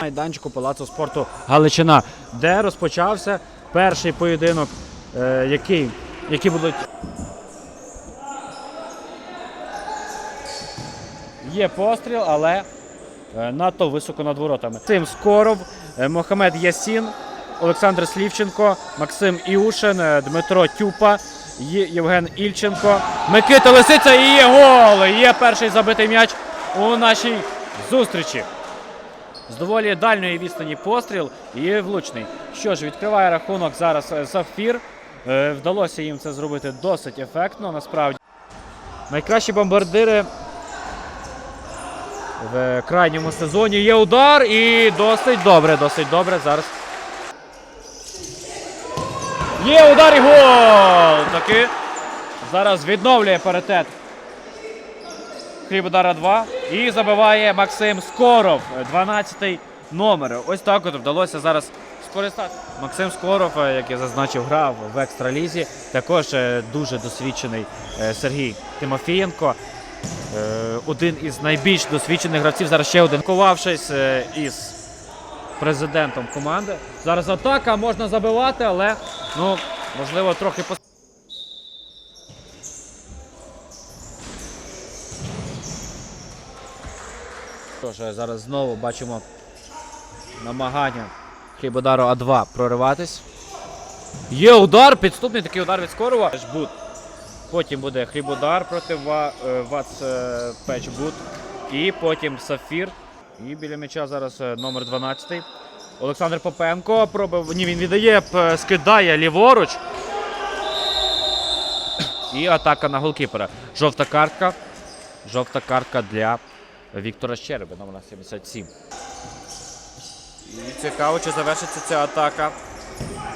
майданчику Палацу спорту Галичина, де розпочався перший поєдинок, е, який, які будуть. Є постріл, але е, надто високо над воротами. Тим Скоров, е, Мохамед Ясін, Олександр Слівченко, Максим Іушин, Дмитро Тюпа, Євген Ільченко, Микита Лисиця і є гол! Є перший забитий м'яч у нашій зустрічі. З доволі дальньої відстані постріл і влучний. Що ж, відкриває рахунок зараз е, Сафір. Е, Вдалося їм це зробити досить ефектно, насправді. Найкращі бомбардири в крайньому сезоні. Є удар і досить добре, досить добре. Зараз. Є удар і гол! Таки зараз відновлює паритет. Хлібодара 2. І забиває Максим Скоров, 12-й номер. Ось так от вдалося зараз скористати. Максим Скоров, е, як я зазначив, грав в екстралізі. Також е, дуже досвідчений е, Сергій Тимофієнко. Е, Один із найбільш досвідчених гравців. Зараз ще один. Ковавшись е, із президентом команди. Зараз атака можна забивати, але ну, можливо трохи Тож е, зараз знову бачимо намагання Хлібодару А2 прориватись. Є удар, підступний такий удар від Скорова. Печбут. Потім буде Хлібодар проти е, Вац е, Печбут. І потім Сафір. І біля м'яча зараз номер 12. Олександр Попенко пробив. Ні, він віддає, скидає ліворуч. І атака на голкіпера. Жовта картка. Жовта картка для Віктора Щереби, номер 77. І цікаво, чи завершиться ця атака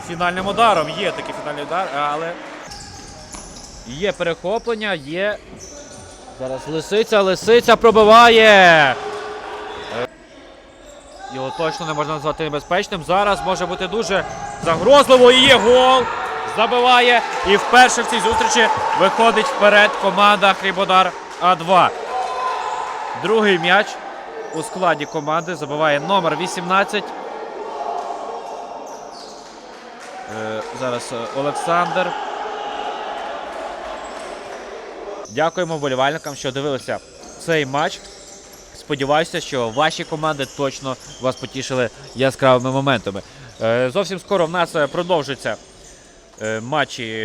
фінальним ударом. Є такий фінальний удар, але є перехоплення, є. Зараз лисиця, лисиця пробиває. Його точно не можна назвати небезпечним. Зараз може бути дуже загрозливо. І є гол. Забиває. І вперше в цій зустрічі виходить вперед команда Хлібодар А2. Другий м'яч у складі команди забиває номер 18. Е, зараз е, Олександр. Дякуємо вболівальникам, що дивилися цей матч. Сподіваюся, що ваші команди точно вас потішили яскравими моментами. Е, Зовсім скоро в нас продовжаться е, матчі